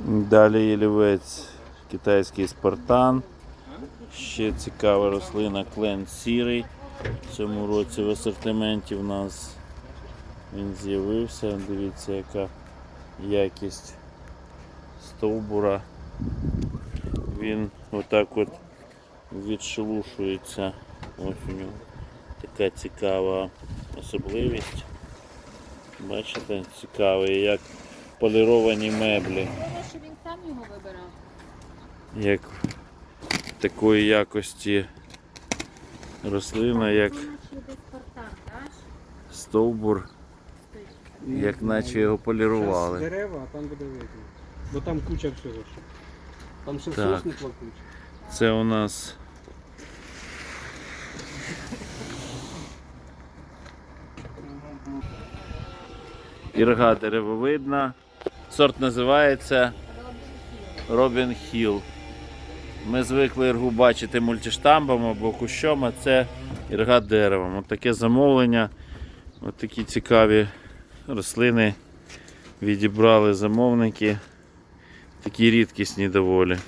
Далі ялівець китайський спартан. Ще цікава рослина клен сірий. В цьому році в асортименті в нас він з'явився. Дивіться, яка якість стовбура. Він отак от відшелушується. Ось у нього така цікава особливість. Бачите, цікавий, як поліровані меблі. Як такої якості рослина, як стовбур, як наче його полірували. дерева, а там буде видно. Бо там куча всього ще. Там ще Так. сосни плакучі. Це у нас ірга деревовидна. Сорт називається Робін Хіл. Ми звикли іргу бачити мультиштамбом або кущом, а це ірга деревом. От таке замовлення. От такі цікаві рослини відібрали замовники. Такі рідкісні доволі.